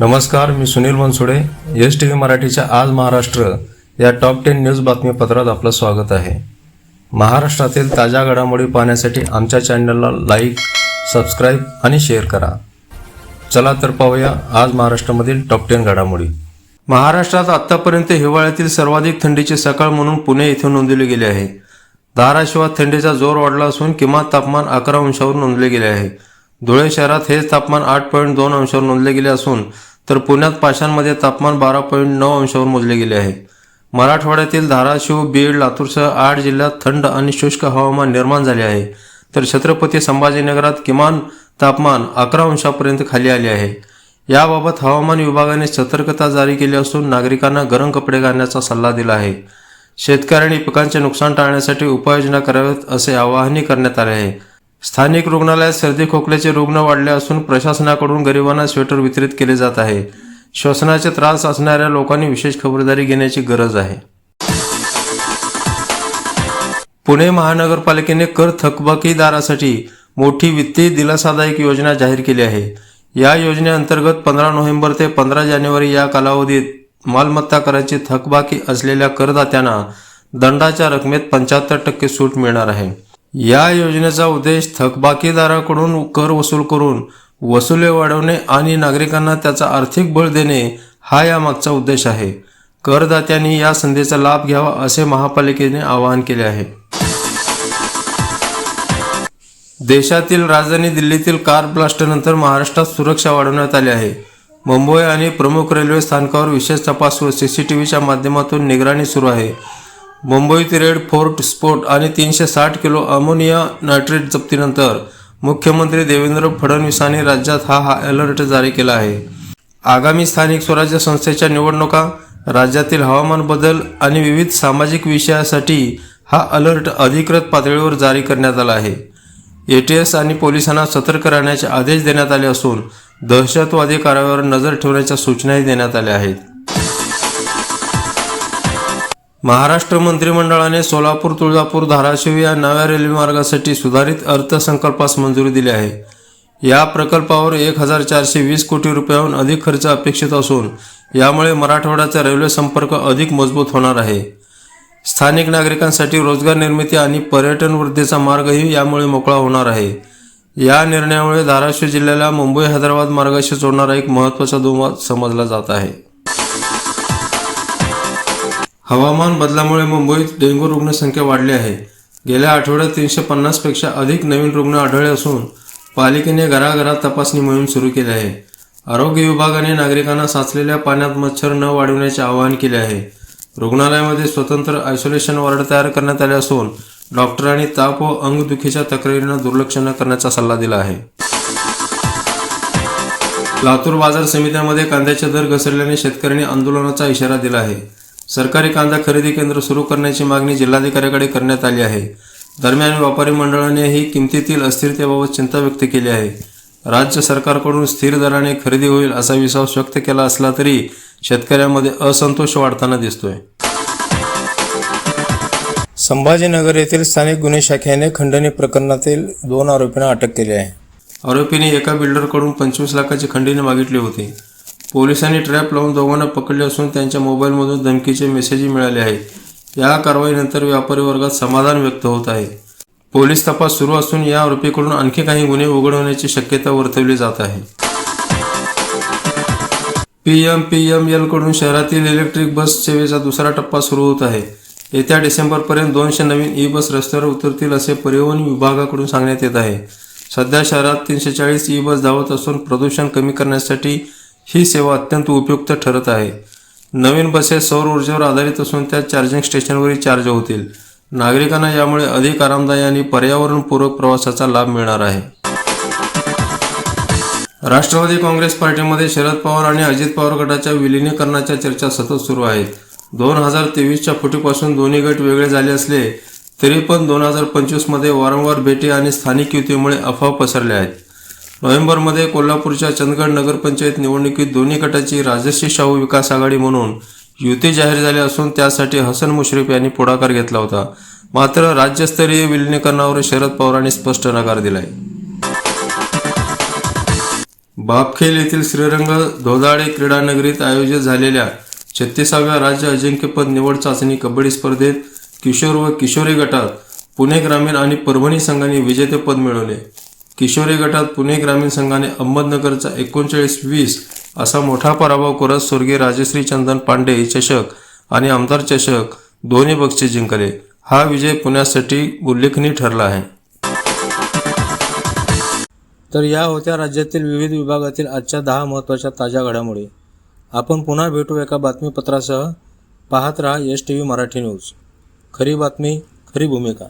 नमस्कार मी Sunil Bansode S T V मराठीच्या आज महाराष्ट्र या टॉप टेन न्यूज बातमीपत्रात आपलं स्वागत आहे. महाराष्ट्रातील ताज्या घडामोडी पाहण्यासाठी आमच्या चॅनलला लाईक सबस्क्राईब आणि शेअर करा. चला तर पाहूया आज महाराष्ट्रामधील टॉप टेन घडामोडी. महाराष्ट्रात आत्तापर्यंत हिवाळ्यातील सर्वाधिक थंडीची सकाळ म्हणून पुणे येथे नोंदवली गेली आहे. धाराशिवात थंडीचा जोर वाढला असून किमान तापमान अकरा अंशावर नोंदले गेले आहे. धुळे शहरात हेच तापमान आठ पॉईंट दोन अंशावर नोंदले गेले असून तर पुण्यात पाषाणमध्ये तापमान बारा पॉईंट नऊ अंशावर मोजले गेले आहे. मराठवाड्यातील धाराशिव बीड लातूरसह आठ जिल्ह्यात थंड आणि शुष्क हवामान निर्माण झाले आहे. तर छत्रपती संभाजीनगरात किमान तापमान अकरा अंशापर्यंत खाली आले आहे. याबाबत हवामान विभागाने सतर्कता जारी केली असून नागरिकांना गरम कपडे घालण्याचा सल्ला दिला आहे. शेतकऱ्यांनी पिकांचे नुकसान टाळण्यासाठी उपाययोजना कराव्यात असे आवाहनही करण्यात आले आहे. स्थानिक रुग्णालयात सर्दी खोकल्याचे रुग्ण वाढले असून प्रशासनाकडून गरिबांना स्वेटर वितरित केले जात आहे. श्वसनाचे त्रास असणाऱ्या लोकांनी विशेष खबरदारी घेण्याची गरज आहे. पुणे महानगरपालिकेने कर थकबाकीदारासाठी मोठी वित्तीय दिलासादायक योजना जाहीर केली आहे. या योजनेअंतर्गत पंधरा नोव्हेंबर ते पंधरा जानेवारी या कालावधीत मालमत्ता कराची थकबाकी असलेल्या करदात्यांना दंडाच्या रकमेत पंच्याहत्तर टक्के सूट मिळणार आहे. या योजनेचा उद्देश थकबाकीदाराकडून कर वसूल करून वसुले वाढवणे आणि नागरिकांना त्याचा आर्थिक बळ देणे हा यामागचा उद्देश आहे. करदात्यांनी या संधीचा लाभ घ्यावा असे महापालिकेने आवाहन केले आहे. देशातील राजधानी दिल्लीतील कार ब्लास्टनंतर महाराष्ट्रात सुरक्षा वाढवण्यात आली आहे. मुंबई आणि प्रमुख रेल्वे स्थानकावर विशेष तपास व सीसीटीव्हीच्या माध्यमातून निगराणी सुरू आहे. मुंबईत रेड फोर्ट स्फोट आणि तीनशे साठ किलो अमोनिया नायट्रेट जप्तीनंतर मुख्यमंत्री देवेंद्र फडणवीसांनी राज्यात हा हा अलर्ट जारी केला आहे. आगामी स्थानिक स्वराज्य संस्थेच्या निवडणुका राज्यातील हवामान बदल आणि विविध सामाजिक विषयासाठी हा अलर्ट अधिकृत पातळीवर जारी करण्यात आला आहे. ए टी एस आणि पोलिसांना सतर्क राहण्याचे आदेश देण्यात आले असून दहशतवादी कारवाईवर नजर ठेवण्याच्या सूचनाही देण्यात आल्या आहेत. महाराष्ट्र मंत्रिमंडळाने सोलापूर तुळजापूर धाराशिव या नव्या रेल्वेमार्गासाठी सुधारित अर्थसंकल्पास मंजुरी दिली आहे. या प्रकल्पावर एक हजार चारशे वीस कोटी रुपयाहून अधिक खर्च अपेक्षित असून यामुळे मराठवाड्याचा रेल्वे संपर्क अधिक मजबूत होणार आहे. स्थानिक नागरिकांसाठी रोजगार निर्मिती आणि पर्यटन वृद्धीचा मार्गही यामुळे मोकळा होणार आहे. या निर्णयामुळे धाराशिव जिल्ह्याला मुंबई हैदराबाद मार्गाशी जोडणारा एक महत्त्वाचा दुवा समजला जात आहे. हवामान बदलामुळे मुंबईत डेंग्यू रुग्णसंख्या वाढली आहे. गेल्या आठवड्यात तीनशे पन्नासपेक्षा अधिक नवीन रुग्ण आढळले असून पालिकेने घराघरात तपासणी मोहीम सुरू केली आहे. आरोग्य विभागाने नागरिकांना साचलेल्या पाण्यात मच्छर न वाढविण्याचे आवाहन केले आहे. रुग्णालयामध्ये स्वतंत्र आयसोलेशन वॉर्ड तयार करण्यात आले असून डॉक्टरांनी ताप व अंगदुखीच्या तक्रारींना दुर्लक्ष न करण्याचा सल्ला दिला आहे. लातूर बाजार समित्यामध्ये कांद्याचे दर घसरल्याने शेतकऱ्यांनी आंदोलनाचा इशारा दिला आहे. सरकारी कांदा खरेदी केंद्र सुरू करण्याची मागणी जिल्हाधिकाऱ्याकडे करण्यात आली आहे. दरम्यान व्यापारी मंडळानेही किमतीतील अस्थिरतेबाबत चिंता व्यक्त केली आहे. राज्य सरकारकडून स्थिर दराने खरेदी होईल असा विश्वास व्यक्त केला असला तरी शेतकऱ्यांमध्ये असंतोष वाढताना दिसतोय. संभाजीनगर येथील स्थानिक गुन्हे शाखेने खंडणी प्रकरणातील दोन आरोपींना अटक केली आहे. आरोपीने एका बिल्डरकडून पंचवीस लाखाची खंडणी मागितली होती. पोलिसांनी ट्रॅप लावून दोघांना पकडले असून त्यांच्या मोबाईलमधून धमकीचे मेसेजही मिळाले आहेत. या कारवाईनंतर व्यापारी वर्गात समाधान व्यक्त होत आहे. पोलीस तपास सुरू असून या आरोपीकडून आणखी काही गुन्हे उघड होण्याची शक्यता वर्तवली जात आहे. पी एम पी एम एलकडून शहरातील इलेक्ट्रिक बस सेवेचा दुसरा टप्पा सुरू होत आहे. येत्या डिसेंबरपर्यंत दोनशे नवीन ई बस रस्त्यावर उतरतील असे परिवहन विभागाकडून सांगण्यात येत आहे. सध्या शहरात तीनशे चाळीस ई बस धावत असून प्रदूषण कमी करण्यासाठी ही सेवा अत्यंत उपयुक्त ठरत आहे. नवीन बसेस सौर ऊर्जेवर आधारित असून त्या चार्जिंग स्टेशनवरही चार्ज होतील. नागरिकांना यामुळे अधिक आरामदायी आणि पर्यावरणपूरक प्रवासाचा लाभ मिळणार आहे. राष्ट्रवादी काँग्रेस पार्टीमध्ये शरद पवार आणि अजित पवार गटाच्या विलिनीकरणाच्या चर्चा सतत सुरू आहेत. दोन हजार तेवीसच्या फुटीपासून दोन्ही गट वेगळे झाले असले तरी पण दोन हजार पंचवीसमध्ये वारंवार भेटी आणि स्थानिक युतीमुळे अफवा पसरल्या आहेत. नोव्हेंबरमध्ये कोल्हापूरच्या चंदगड नगरपंचायत निवडणुकीत दोन्ही गटाची राजश्री शाहू विकास आघाडी म्हणून युती जाहीर झाली असून त्यासाठी हसन मुश्रीफ यांनी पुढाकार घेतला होता. मात्र राज्यस्तरीय विलिनीकरणावर शरद पवारांनी स्पष्ट नकार दिलाय. बापखेल येथील श्रीरंग धोदाळे क्रीडा नगरीत आयोजित झालेल्या छत्तीसाव्या राज्य अजिंक्यपद निवड चाचणी कबड्डी स्पर्धेत किशोर व किशोरी गटात पुणे ग्रामीण आणि परभणी संघाने विजेतेपद मिळवले. किशोरी गटात पुणे ग्रामीण संघाने अहमदनगरचा एकोणचाळीस वीस असा मोठा पराभव करत स्वर्गीय राजश्री चंदन पांडे चषक आणि आमदार चषक दोन्ही बक्षीस जिंकले. हा विजय पुण्यासाठी उल्लेखनीय ठरला आहे. तर या होत्या राज्यातील विविध विभागातील आजच्या दहा महत्त्वाच्या ताज्या घडामोडी. आपण पुन्हा भेटू एका बातमीपत्रासह. पाहत रहा S T V Marathi news. खरी बातमी खरी भूमिका.